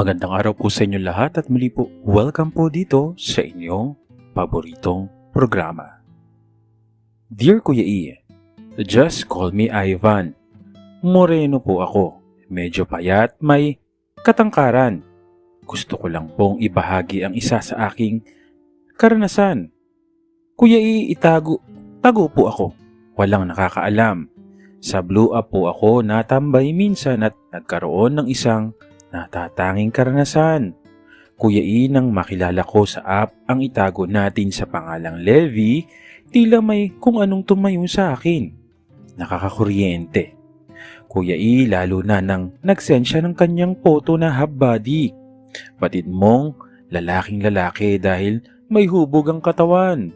Magandang araw po sa inyo lahat at muli po welcome po dito sa inyong paboritong programa. Dear Kuya E, just call me Ivan. Moreno po ako, medyo payat, may katangkaran. Gusto ko lang pong ibahagi ang isa sa aking karanasan. Kuya E, itago, tago po ako. Walang nakakaalam. Sa Blue Up po ako natambay minsan at nagkaroon ng isang natatanging karanasan. Kuya E, makilala ko sa app ang itago natin sa pangalang Levi, tila may kung anong tumayo sa akin. Nakakakuryente. Kuya E, lalo na nang nagsend siya ng kanyang photo na half body. Batid mong lalaking lalaki dahil may hubog ang katawan.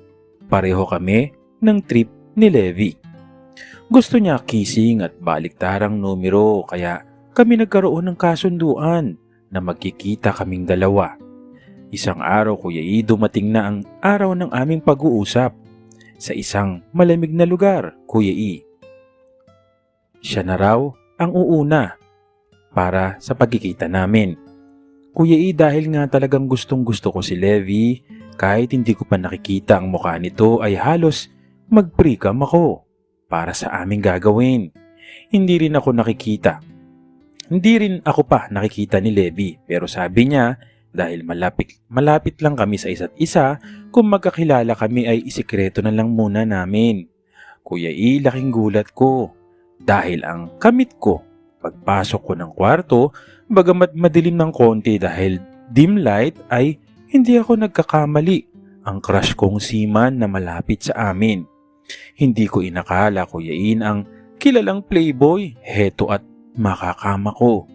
Pareho kami ng trip ni Levi. Gusto niya kissing at baliktarang numero kaya kami nagkaroon ng kasunduan na magkikita kaming dalawa. Isang araw Kuya E, dumating na ang araw ng aming pag-uusap sa isang malamig na lugar, Kuya E. Siya na raw ang uuna para sa pagkikita namin. Kuya E, dahil nga talagang gustong gusto ko si Levi, kahit hindi ko pa nakikita ang mukha nito ay halos mag-precam ako para sa aming gagawin. Hindi rin ako nakikita hindi rin ako pa nakikita ni Levi pero sabi niya dahil malapit, malapit lang kami sa isa't isa, kung magkakilala kami ay isikreto na lang muna namin. Kuya E, laking gulat ko. Dahil ang kamit ko, pagpasok ko ng kwarto, bagamat madilim ng konti dahil dim light ay hindi ako nagkakamali. Ang crush kong seaman na malapit sa amin. Hindi ko inakala Kuya In ang kilalang playboy, heto at makakama ko.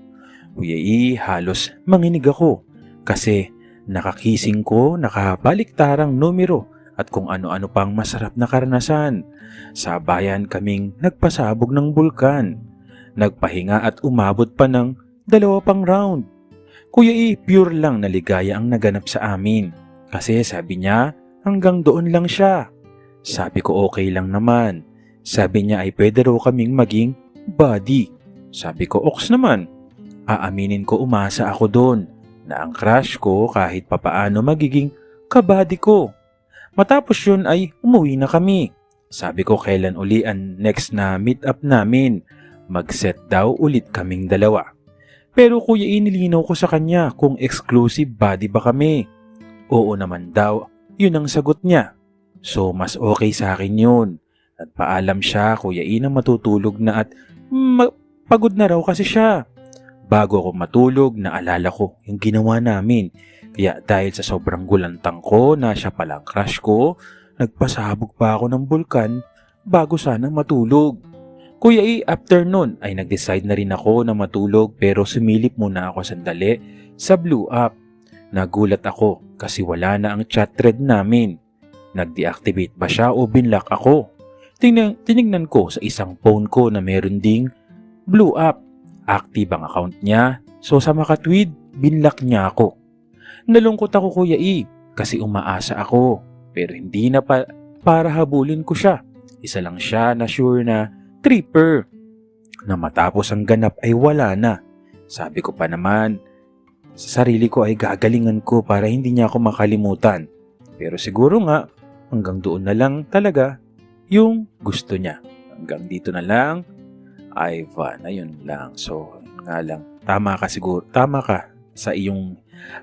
Kuya E, halos manginig ako kasi nakakising ko nakabaliktarang numero at kung ano-ano pang masarap na karanasan. Sa bayan kaming nagpasabog ng bulkan. Nagpahinga at umabot pa ng dalawa pang round. Kuya E, pure lang na ligaya ang naganap sa amin. Kasi sabi niya hanggang doon lang siya. Sabi ko okay lang naman. Sabi niya ay pwede raw kaming maging buddy. Sabi ko, Ox naman. Aaminin ko umasa ako doon na ang crush ko kahit papaano magiging kabady ko. Matapos yun ay umuwi na kami. Sabi ko kailan uli ang next na meet up namin. Mag-set daw ulit kaming dalawa. Pero kuya inilinaw ko sa kanya kung exclusive body ba kami. Oo naman daw, yun ang sagot niya. So mas okay sa akin yun. At paalam siya kuya ina matutulog na at ma- Pagod na raw kasi siya. Bago ako matulog, naalala ko yung ginawa namin. Kaya dahil sa sobrang gulantang ko na siya palang crush ko, nagpasabog pa ako ng bulkan bago sana matulog. Kuya E, after nun ay nag-decide na rin ako na matulog pero sumilip muna ako sandali sa blue app. Nagulat ako kasi wala na ang chat thread namin. Nag-deactivate ba siya o binlock ako? Tingnan, tinignan ko sa isang phone ko na meron ding blew up. Active ang account niya, so sa makatweet, binlock niya ako. Nalungkot ako Kuya E, kasi umaasa ako, pero hindi na pa para habulin ko siya. Isa lang siya na sure na tripper. Na matapos ang ganap ay wala na. Sabi ko pa naman, sa sarili ko ay gagalingan ko para hindi niya ako makalimutan. Pero siguro nga, hanggang doon na lang talaga yung gusto niya. Hanggang dito na lang, Ivan. Ayun lang. So, nga lang. Tama ka siguro. Tama ka sa iyong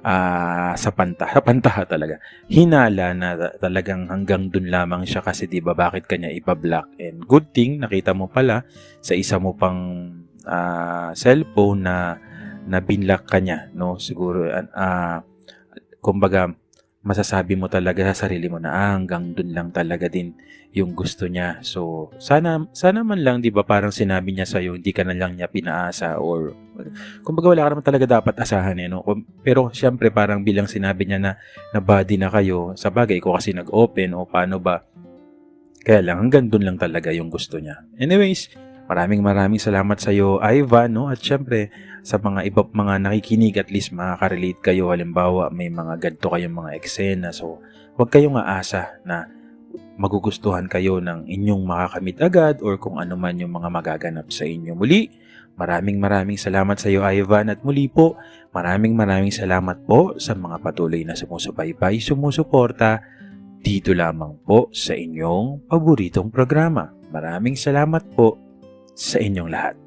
uh, sa panta. Sa pantaha talaga. Hinala na talagang hanggang dun lamang siya kasi 'di ba bakit kanya ipa-block and good thing nakita mo pala sa isa mo pang uh, cellphone na na binlock kanya no siguro uh, kumbaga masasabi mo talaga sa sarili mo na ah, hanggang dun lang talaga din yung gusto niya. So, sana, sana man lang, di ba, parang sinabi niya sa'yo, hindi ka na lang niya pinaasa or, kumbaga wala ka naman talaga dapat asahan eh, no? Pero, syempre, parang bilang sinabi niya na, na body na kayo, sa bagay ko kasi nag-open o paano ba, kaya lang, hanggang dun lang talaga yung gusto niya. Anyways, Maraming maraming salamat sa iyo, Ivan, no? At syempre, sa mga iba mga nakikinig, at least makaka-relate kayo. Halimbawa, may mga ganito kayong mga eksena. So, huwag kayong aasa na magugustuhan kayo ng inyong makakamit agad or kung ano man yung mga magaganap sa inyo. Muli, Maraming maraming salamat sa iyo Ivan at muli po maraming maraming salamat po sa mga patuloy na sumusubaybay, sumusuporta dito lamang po sa inyong paboritong programa. Maraming salamat po sa inyong lahat.